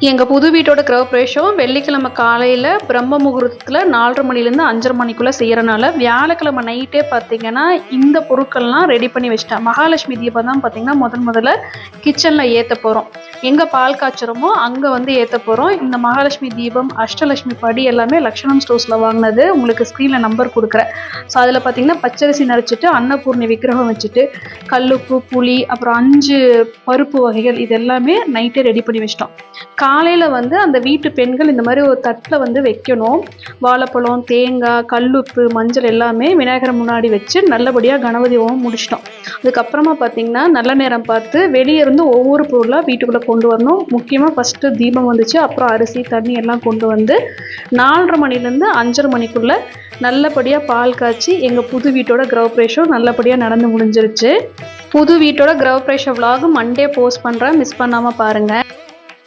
எங்கள் புது வீட்டோட கிரகப்பிரவேசம் வெள்ளிக்கிழமை காலையில் பிரம்ம முகூர்த்தத்தில் நாலரை மணிலேருந்து அஞ்சரை மணிக்குள்ளே செய்கிறனால வியாழக்கிழமை நைட்டே பார்த்தீங்கன்னா இந்த பொருட்கள்லாம் ரெடி பண்ணி வச்சிட்டேன் மகாலட்சுமி தீபம் தான் பார்த்தீங்கன்னா முதன் முதல்ல கிச்சனில் ஏற்ற போகிறோம் எங்கே பால் காய்ச்சறோமோ அங்கே வந்து ஏற்ற போகிறோம் இந்த மகாலட்சுமி தீபம் அஷ்டலட்சுமி படி எல்லாமே லக்ஷணம் ஸ்டோர்ஸில் வாங்கினது. உங்களுக்கு ஸ்க்ரீனில் நம்பர் கொடுக்குறேன். ஸோ அதில் பார்த்தீங்கன்னா பச்சரிசி நரைச்சிட்டு அன்னபூர்ணி விக்கிரகம் வச்சுட்டு கல்லுப்பு புளி அப்புறம் அஞ்சு பருப்பு வகைகள் இது எல்லாமே நைட்டே ரெடி பண்ணி வச்சிட்டோம். காலையில் வந்து அந்த வீட்டு பெண்கள் இந்த மாதிரி ஒரு தட்டில் வந்து வைக்கணும். வாழைப்பழம் தேங்காய் கல்லுப்பு மஞ்சள் எல்லாமே விநாயகர் முன்னாடி வச்சு நல்லபடியாக கணபதி ஓம் முடிச்சிட்டோம். அதுக்கப்புறமா பார்த்தீங்கன்னா நல்ல நேரம் பார்த்து வெளியே இருந்து ஒவ்வொரு பொருளாக வீட்டுக்குள்ளே கொண்டு வரணும். முக்கியமாக ஃபஸ்ட்டு தீபம் வந்துச்சு. அப்புறம் அரிசி தண்ணி எல்லாம் கொண்டு வந்து நாலரை மணிலேருந்து அஞ்சரை மணிக்குள்ளே நல்லபடியாக பால் காய்ச்சி எங்கள் புது வீட்டோட கிரகப்பிரவேசம் நல்லபடியாக நடந்து முடிஞ்சிருச்சு. புது வீட்டோட கிரகப்பிரவேச விலாகும் மண்டே போஸ்ட் பண்ணுறேன் மிஸ் பண்ணாமல் பாருங்கள்